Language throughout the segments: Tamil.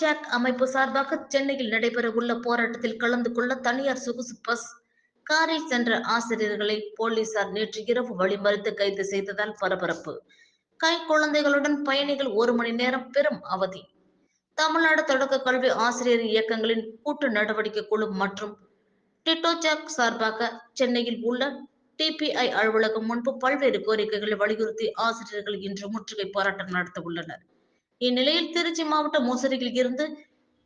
ஜாக் அமைப்பு சார்பாக சென்னையில் நடைபெறவுள்ள போராட்டத்தில் கலந்து கொள்ள தனியார் சொகுசு பஸ் காரில் சென்ற ஆசிரியர்களை போலீசார் நேற்று இரவு வழிமறித்து கைது செய்ததால் பரபரப்பு. கை குழந்தைகளுடன் பயணிகள் ஒரு மணி நேரம் பெரும் அவதி. தமிழ்நாடு தொடக்க கல்வி ஆசிரியர் இயக்கங்களின் கூட்டு நடவடிக்கை குழு மற்றும் டிட்டோஜாக் சார்பாக சென்னையில் உள்ள டிபிஐ அலுவலகம் முன்பு பல்வேறு கோரிக்கைகளை வலியுறுத்தி ஆசிரியர்கள் இன்று முற்றுகை போராட்டம் நடத்த உள்ளனர். இந்நிலையில் திருச்சி மாவட்ட மோசடியில் இருந்து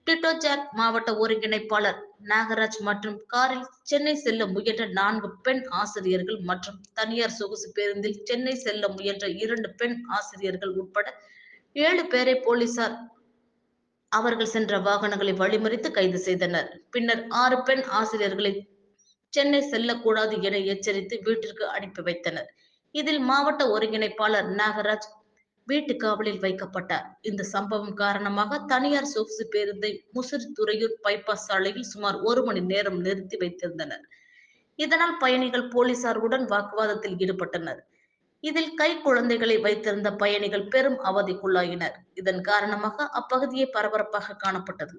டிட்டோஜாக் மாவட்ட ஒருங்கிணைப்பாளர் நாகராஜ் மற்றும் காரில் சென்னை செல்ல முயன்ற நான்கு பெண் ஆசிரியர்கள் மற்றும் தனியார் சொகுசு பேருந்தில் சென்னை செல்ல முயன்ற இரண்டு பெண் ஆசிரியர்கள் உட்பட ஏழு பேரை போலீசார் அவர்கள் சென்ற வாகனங்களை வழிமறித்து கைது செய்தனர். பின்னர் ஆறு பெண் ஆசிரியர்களை சென்னை செல்லக்கூடாது என எச்சரித்து வீட்டிற்கு அனுப்பி வைத்தனர். இதில் மாவட்ட ஒருங்கிணைப்பாளர் நாகராஜ் வீட்டு காவலில் வைக்கப்பட்டார். இந்த சம்பவம் காரணமாக தனியார் சொகுசு பேருந்தை முசிறி துறையூர் பைபாஸ் சாலையில் சுமார் ஒரு மணி நேரம் நிறுத்தி வைத்திருந்தனர். இதனால் பயணிகள் போலீசாருடன் வாக்குவாதத்தில் ஈடுபட்டனர். இதில் கை குழந்தைகளை வைத்திருந்த பயணிகள் பெரும் அவதிக்குள்ளாயினர். இதன் காரணமாக அப்பகுதியே பரபரப்பாக காணப்பட்டது.